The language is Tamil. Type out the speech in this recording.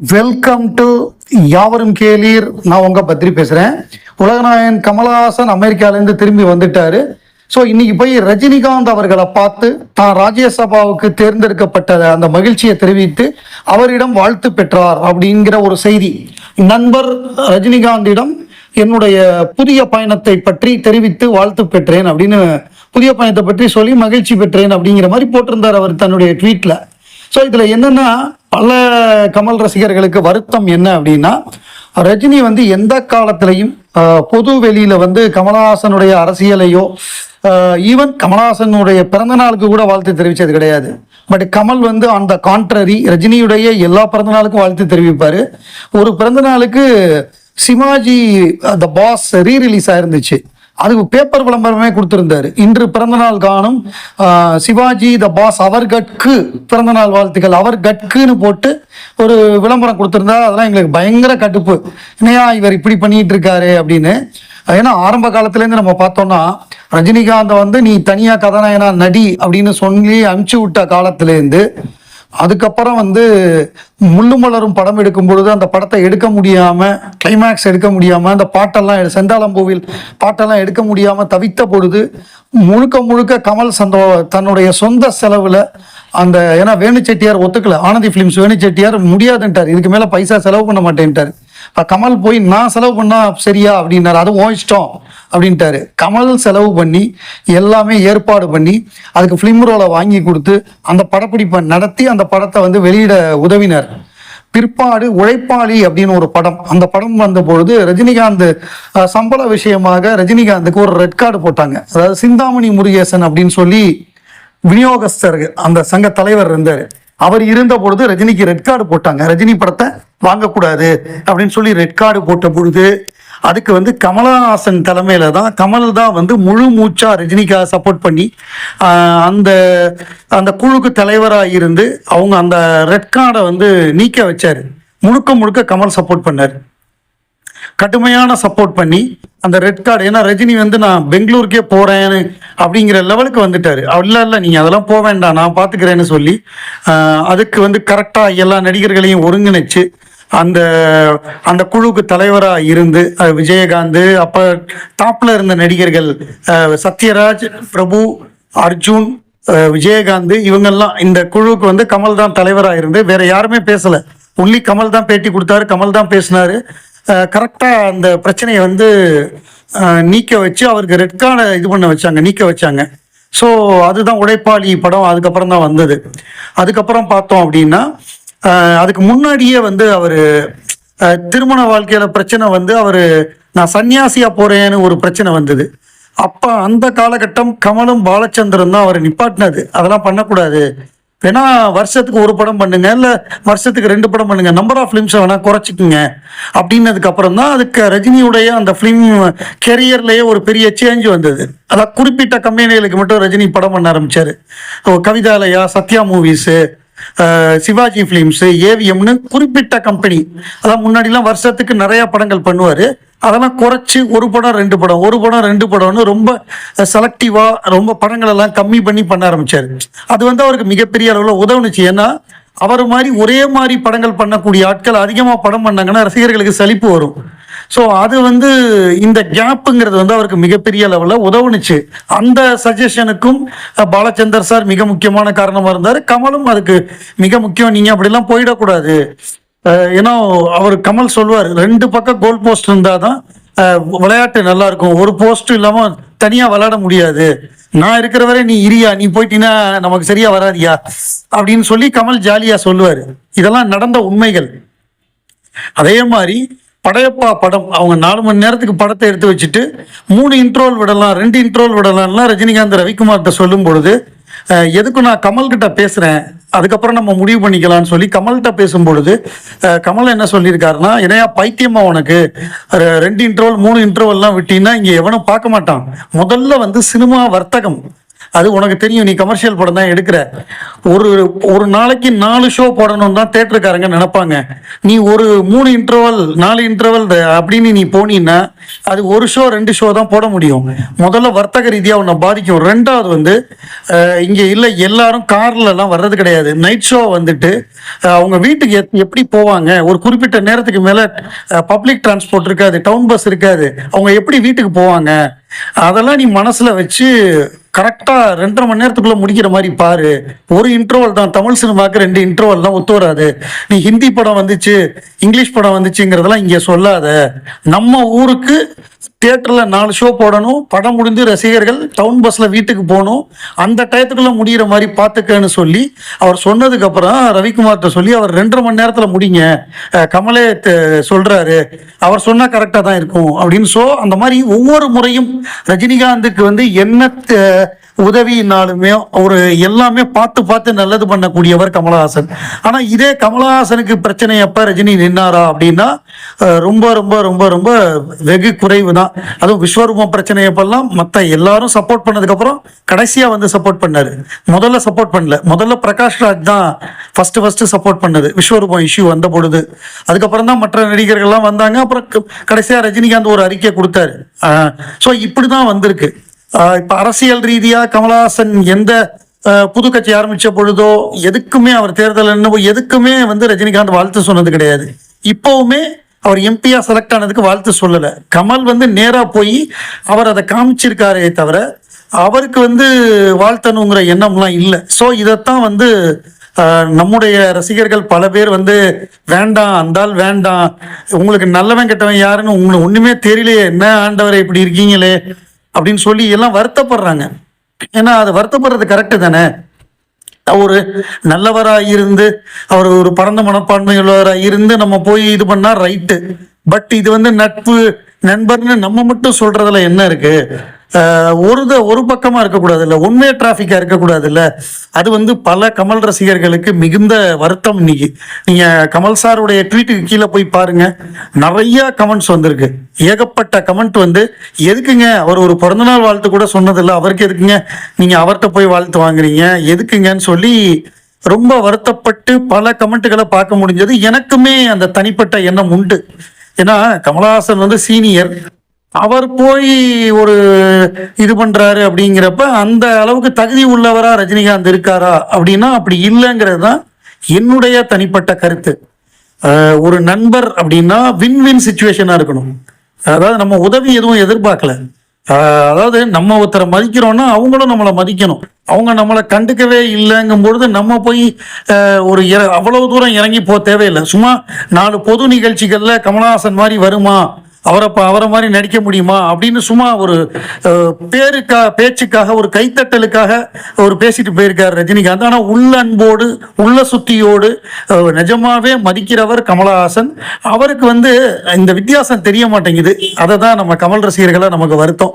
வெல்கம் டு யாவரும் கேளீர். நான் உங்க பத்திரி பேசுறேன். உலகநாயகன் கமலஹாசன் அமெரிக்காலேருந்து திரும்பி வந்துட்டாரு. ஸோ இன்னைக்கு போய் ரஜினிகாந்த் அவர்களை பார்த்து தான் ராஜ்யசபாவுக்கு தேர்ந்தெடுக்கப்பட்ட அந்த மகிழ்ச்சியை தெரிவித்து அவரிடம் வாழ்த்து பெற்றார் அப்படிங்கிற ஒரு செய்தி. நண்பர் ரஜினிகாந்திடம் என்னுடைய புதிய பயணத்தை பற்றி தெரிவித்து வாழ்த்து பெற்றேன் அப்படின்னு புதிய பயணத்தை பற்றி சொல்லி மகிழ்ச்சி பெற்றேன் அப்படிங்கிற மாதிரி போட்டிருந்தார் அவர் தன்னுடைய ட்வீட்ல ஸோ இதில் என்னன்னா பல கமல் ரசிகர்களுக்கு வருத்தம் என்ன அப்படின்னா ரஜினி வந்து எந்த காலத்திலையும் பொது வெளியில வந்து கமலஹாசனுடைய அரசியலையோ ஈவன் கமலஹாசனுடைய பிறந்த நாளுக்கு கூட வாழ்த்து தெரிவித்தது கிடையாது. பட் கமல் வந்து அந்த கான்ட்ரரி ரஜினியுடைய எல்லா பிறந்த நாளுக்கும் வாழ்த்து தெரிவிப்பார். ஒரு பிறந்த நாளுக்கு Sivaji the boss re release ஆயிருந்துச்சு. அதுக்கு பேப்பர் விளம்பரமே கொடுத்திருந்தாரு. இன்று பிறந்தநாள் காணும் சிவாஜி த பாஸ் அவர் கட்கு பிறந்தநாள் வாழ்த்துக்கள் அவர் கட்குன்னு போட்டு ஒரு விளம்பரம் கொடுத்துருந்தாரு அதெல்லாம் எங்களுக்கு பயங்கர கடுப்பு. என்னையா இவர் இப்படி பண்ணிட்டு இருக்காரு அப்படின்னு. ஏன்னா ஆரம்ப காலத்துலேருந்து நம்ம பார்த்தோம்னா ரஜினிகாந்தை வந்து நீ தனியாக கதாநாயகனா நடி அப்படின்னு சொல்லி அனுப்பிச்சு விட்ட காலத்துலேருந்து அதுக்கப்புறம் வந்து முள்ளுமலரும் படம் எடுக்கும் பொழுது அந்த படத்தை எடுக்க முடியாம கிளைமேக்ஸ் எடுக்க முடியாம அந்த பாட்டெல்லாம் எடு- செந்தாளம்பூவில் பாட்டெல்லாம் எடுக்க முடியாம தவித்த பொழுது முழுக்க முழுக்க கமல் சந்தோ தன்னுடைய சொந்த செலவுல அந்த ஏன்னா வேணு செட்டியார் ஒத்துக்கல. ஆனந்தி ஃபிலிம்ஸ் வேணு செட்டியார் முடியாதுன்ட்டார். இதுக்கு மேல பைசா செலவு பண்ண மாட்டேன்ட்டார். கமல் போய் நான் செலவு பண்ணா சரியா? அப்படின்னாரு. அதுவும் ஓ இஷ்டம் அப்படின்ட்டாரு. கமல் செலவு பண்ணி எல்லாமே ஏற்பாடு பண்ணி அதுக்கு ஃபிலிம் ரோலை வாங்கி கொடுத்து அந்த படப்பிடிப்பை நடத்தி அந்த படத்தை வந்து வெளியிட உதவினர். பிற்பாடு உழைப்பாளி அப்படின்னு ஒரு படம். அந்த படம் வந்த பொழுது ரஜினிகாந்த் சம்பள விஷயமாக ரஜினிகாந்துக்கு ஒரு ரெட் கார்டு போட்டாங்க. அதாவது சிந்தாமணி முருகேசன் அப்படின்னு சொல்லி விநியோகஸ்தர் அந்த சங்க தலைவர் இருந்தார். அவர் இருந்த பொழுது ரஜினிக்கு ரெட் கார்டு போட்டாங்க. ரஜினி படத்தை வாங்கக்கூடாது அப்படின்னு சொல்லி ரெட் கார்டு போட்ட பொழுது அதுக்கு வந்து கமலஹாசன் தலைமையில தான் கமல் தான் வந்து முழு மூச்சா ரஜினிக்காக சப்போர்ட் பண்ணி அந்த அந்த குழுக்கு தலைவராக இருந்து அவங்க அந்த ரெட் கார்டை வந்து நீக்க வச்சாரு. முழுக்க முழுக்க கமல் சப்போர்ட் பண்ணார். கடுமையான சப்போர்ட் பண்ணி அந்த ரெட் கார்டு ஏன்னா ரஜினி வந்து நான் பெங்களூருக்கே போறேன்னு அப்படிங்கிற லெவலுக்கு வந்துட்டாரு. இல்லை இல்லை நீங்கள் அதெல்லாம் போக வேண்டாம் நான் பார்த்துக்கிறேன்னு சொல்லி அதுக்கு வந்து கரெக்டாக எல்லா நடிகர்களையும் ஒருங்கிணைச்சு அந்த அந்த குழுவுக்கு தலைவராக இருந்து விஜயகாந்த் அப்போ டாப்ல இருந்த நடிகர்கள் சத்யராஜ் பிரபு அர்ஜுன் விஜயகாந்த் இவங்கெல்லாம் இந்த குழுவுக்கு வந்து கமல் தான் தலைவராக இருந்து வேற யாருமே பேசல. ஒன்லி கமல் தான் பேட்டி கொடுத்தாரு கமல் தான் பேசினாரு. கரெக்டாக அந்த பிரச்சனையை வந்து நீக்க வச்சு அவருக்கு ரெட் கார்டை இது பண்ண வச்சாங்க நீக்க வச்சாங்க. ஸோ அதுதான் உழைப்பாளி படம் அதுக்கப்புறம் தான் வந்தது. அதுக்கப்புறம் பார்த்தோம் அப்படின்னா அதுக்கு முன்னாடியே வந்து அவர் திருமண வாழ்க்கையில் பிரச்சனை வந்து அவர் நான் சன்னியாசியாக போகிறேன்னு ஒரு பிரச்சனை வந்தது. அப்போ அந்த காலகட்டம் கமலும் பாலச்சந்திரன் தான் அவரை நிப்பாட்டினது. அதெல்லாம் பண்ணக்கூடாது. வேணா வருஷத்துக்கு ஒரு படம் பண்ணுங்க இல்ல வருஷத்துக்கு ரெண்டு படம் பண்ணுங்க. நம்பர் ஆஃப் ஃபிலிம்ஸை வேணா குறைச்சிக்குங்க. அப்படின்னதுக்கு அப்புறம் தான் அதுக்கு ரஜினியுடைய அந்த ஃபிலிம் கெரியர்லயே ஒரு பெரிய சேஞ்ச் வந்தது. அதான் குறிப்பிட்ட கம்பெனிகளுக்கு மட்டும் ரஜினி படம் பண்ண ஆரம்பிச்சாரு. ஓ, கவிதாலயா சத்யா மூவிஸு சிவாஜி ஃபிலிம்ஸ் ஏவிஎம்னு குறிப்பிட்ட கம்பெனி அதான் முன்னாடிலாம் வருஷத்துக்கு நிறைய படங்கள் பண்ணுவார். அதெல்லாம் குறைச்சி ஒரு படம் ரெண்டு படம். ஒரு படம் ரெண்டு படம்னு ரொம்ப செலக்டிவாக ரொம்ப படங்கள் எல்லாம் கம்மி பண்ணி பண்ண ஆரம்பிச்சார். அது வந்து அவருக்கு மிகப்பெரிய அளவில் உதவுனுச்சு. ஏன்னா அவர் மாதிரி ஒரே மாதிரி படங்கள் பண்ணக்கூடிய ஆட்கள் அதிகமாக படம் பண்ணாங்கன்னா ரசிகர்களுக்கு சலிப்பு வரும். ஸோ அது வந்து இந்த கேப்புங்கிறது வந்து அவருக்கு மிகப்பெரிய லெவலில் உதவுனுச்சு. அந்த சஜஷனுக்கும் பாலச்சந்தர் சார் மிக முக்கியமான காரணமாக இருந்தார். கமலும் அதுக்கு மிக முக்கியம். நீங்கள் அப்படிலாம் போயிடக்கூடாது. ஏன்னா அவர் கமல் சொல்லுவார் ரெண்டு பக்கம் கோல் போஸ்ட் இருந்தால் தான் விளையாட்டு நல்லா இருக்கும். ஒரு போஸ்ட் இல்லாமல் தனியாக விளையாட முடியாது. நான் இருக்கிற வரை நீ இரியா நீ போயிட்டீங்கன்னா நமக்கு சரியா வராதியா? அப்படின்னு சொல்லி கமல் ஜாலியாக சொல்லுவார். இதெல்லாம் நடந்த உண்மைகள். அதே மாதிரி படையப்பா படம் அவங்க நாலு மணி நேரத்துக்கு படத்தை எடுத்து வச்சுட்டு மூணு இன்ட்ரோல் விடலாம் ரெண்டு இன்ட்ரோல் விடலாம்லாம் ரஜினிகாந்த் ரவிக்குமார்கிட்ட சொல்லும் பொழுது எதுக்கும் நான் கமல்கிட்ட பேசுகிறேன் அதுக்கப்புறம் நம்ம முடிவு பண்ணிக்கலாம்னு சொல்லி கமல்கிட்ட பேசும்பொழுது கமல் என்ன சொல்லியிருக்காருன்னா இணையா பைத்தியமா உனக்கு? அஹ், ரெண்டு இன்டர்வல் மூணு இன்டர்வல்லாம் விட்டீங்கன்னா இங்க எவனும் பார்க்க மாட்டான். முதல்ல வந்து சினிமா வர்த்தகம் அது உனக்கு தெரியும் நீ கமர்ஷியல் படம் தான் எடுக்கிற. ஒரு ஒரு நாளைக்கு நாலு ஷோ போடணும் தான் தேட்டருக்காரங்க நினைப்பாங்க. நீ ஒரு மூணு இன்டர்வல் நாலு இன்டர்வல் அப்படின்னு நீ போனீன்னா அது ஒரு ஷோ ரெண்டு ஷோ தான் போட முடியும். முதல்ல வர்த்தக ரீதியாக உன்னை பாதிக்கும். ரெண்டாவது வந்து இங்கே இல்லை எல்லாரும் கார்லலாம் வர்றது கிடையாது. நைட் ஷோ வந்துட்டு அவங்க வீட்டுக்கு எப்- எப்படி போவாங்க? ஒரு குறிப்பிட்ட நேரத்துக்கு மேலே பப்ளிக் டிரான்ஸ்போர்ட் இருக்காது டவுன் பஸ் இருக்காது. அவங்க எப்படி வீட்டுக்கு போவாங்க? அதெல்லாம் நீ மனசுல வச்சு கரெக்டா ரெண்டரை மணி நேரத்துக்குள்ள முடிக்கிற மாதிரி பாரு. ஒரு இன்டர்வல் தான். தமிழ் சினிமாவுக்கு ரெண்டு இன்டர்வல் தான் ஒத்து வராது. நீ ஹிந்தி படம் வந்துச்சு இங்கிலீஷ் படம் வந்துச்சுங்கிறதெல்லாம் இங்க சொல்லாத. நம்ம ஊருக்கு தியேட்டர்ல நாலு ஷோ போடணும். படம் முடிந்து ரசிகர்கள் டவுன் பஸ்ல வீட்டுக்கு போகணும். அந்த டயத்துக்குள்ள முடியிற மாதிரி பார்த்துக்கன்னு சொல்லி அவர் சொன்னதுக்கு அப்புறம் ரவிக்குமார்கிட்ட சொல்லி அவர் ரெண்டரை மணி நேரத்துல முடிங்க. கமலே சொல்றாரு. அவர் சொன்னா கரெக்டா தான் இருக்கும் அப்படின்னு. சோ அந்த மாதிரி ஒவ்வொரு முறையும் ரஜினிகாந்துக்கு வந்து என்ன உதவினாலுமே ஒரு எல்லாமே பார்த்து பார்த்து நல்லது பண்ணக்கூடியவர் கமலஹாசன். ஆனால் இதே கமலஹாசனுக்கு பிரச்சனை எப்போ ரஜினி நின்னாரா அப்படின்னா ரொம்ப ரொம்ப ரொம்ப ரொம்ப வெகு குறைவு தான் அதுவும் விஸ்வரூபம் பிரச்சனை எப்பெல்லாம் மற்ற எல்லாரும் சப்போர்ட் பண்ணதுக்கப்புறம் கடைசியாக வந்து சப்போர்ட் பண்ணார். முதல்ல சப்போர்ட் பண்ணல. முதல்ல பிரகாஷ் ராஜ் தான் ஃபஸ்ட்டு ஃபஸ்ட்டு சப்போர்ட் பண்ணது. விஸ்வரூபம் இஷ்யூ வந்த பொழுது. அதுக்கப்புறம் தான் மற்ற நடிகர்கள்லாம் வந்தாங்க. அப்புறம் க- ரஜினிகாந்த் ஒரு அறிக்கை கொடுத்தாரு. ஸோ இப்படி தான் வந்திருக்கு. இப்போ அரசியல் ரீதியாக கமலஹாசன் எந்த புது கட்சி ஆரம்பித்த பொழுதோ எதுக்குமே அவர் தேர்தல் என்னவோ எதுக்குமே வந்து ரஜினிகாந்த் வாழ்த்து சொன்னது கிடையாது. இப்போவுமே அவர் எம்பியா செலக்ட் ஆனதுக்கு வாழ்த்து சொல்லல. கமல் வந்து நேரா போய் அவர் அதை காமிச்சிருக்காரே தவிர அவருக்கு வந்து வாழ்த்தணுங்கிற எண்ணம்லாம் இல்லை. ஸோ இதைத்தான் வந்து நம்முடைய ரசிகர்கள் பல பேர் வந்து வேண்டாம் அந்தால் வேண்டாம் உங்களுக்கு நல்லவன் கெட்டவன் யாருன்னு உங்களுக்கு ஒண்ணுமே தெரியலையே என்ன ஆண்டவரை இப்படி இருக்கீங்களே அப்படின்னு சொல்லி எல்லாம் வருத்தப்படுறாங்க. ஏன்னா அது வருத்தப்படுறது கரெக்டு தானே? ஒரு நல்லவரா இருந்து அவர் ஒரு பரந்த மனப்பான்மையுள்ளவராக இருந்து நம்ம போய் இது பண்ணா ரைட்டு பட் இது வந்து நட்பு நண்பர்னு நம்ம மட்டும் சொல்றதுல என்ன இருக்கு? ஒரு த- ஒரு பக்கமாக இருக்கக்கூடாது இல்லை உண்மைய டிராஃபிக்காக இருக்கக்கூடாது இல்லை அது வந்து பல கமல் ரசிகர்களுக்கு மிகுந்த வருத்தம் இன்னைக்கு. நீங்கள் கமல் சாருடைய ட்வீட்டுக்கு கீழே போய் பாருங்க. நிறையா கமெண்ட்ஸ் வந்திருக்கு. ஏகப்பட்ட கமெண்ட் வந்து எதுக்குங்க? அவர் ஒரு பிறந்தநாள் வாழ்த்து கூட சொன்னதில்ல. அவருக்கு எதுக்குங்க? நீங்கள் அவர்கிட்ட போய் வாழ்த்து வாங்குறீங்க. எதுக்குங்கன்னு சொல்லி ரொம்ப வருத்தப்பட்டு பல கமெண்ட்டுகளை பார்க்க முடிஞ்சது. எனக்குமே அந்த தனிப்பட்ட எண்ணம் உண்டு. ஏன்னா கமலஹாசன் வந்து சீனியர் அவர் போய் ஒரு இது பண்ணுறாரு அப்படிங்கிறப்ப அந்த அளவுக்கு தகுதி உள்ளவரா ரஜினிகாந்த் இருக்காரா அப்படின்னா அப்படி இல்லைங்கிறது தான் என்னுடைய தனிப்பட்ட கருத்து. ஒரு நண்பர் அப்படின்னா வின் வின் சுச்சுவேஷனாக இருக்கணும். அதாவது நம்ம உதவி எதுவும் எதிர்பார்க்கல. அதாவது நம்ம ஒருத்தரை மதிக்கிறோம்னா அவங்களும் நம்மளை மதிக்கணும். அவங்க நம்மளை கண்டுக்கவே இல்லைங்கும் பொழுது நம்ம போய் ஒரு இற- அவ்வளவு தூரம் இறங்கி போக தேவையில்லை. சும்மா நாலு பொது நிகழ்ச்சிகளில் கமலஹாசன் மாதிரி வருமா? அவரை அவரை மாதிரி நடிக்க முடியுமா அப்படின்னு சும்மா ஒரு பேருக்கா பேச்சுக்காக ஒரு கைத்தட்டலுக்காக ஒரு பேசிட்டு போயிருக்கார் ரஜினிகாந்த். ஆனா உள்ள அன்போடு உள்ள சுத்தியோடு நிஜமாவே மதிக்கிறவர் கமலஹாசன். அவருக்கு வந்து இந்த வித்தியாசம் தெரிய மாட்டேங்குது. அதை தான் நம்ம கமல் ரசிகர்களை நமக்கு வருத்தம்.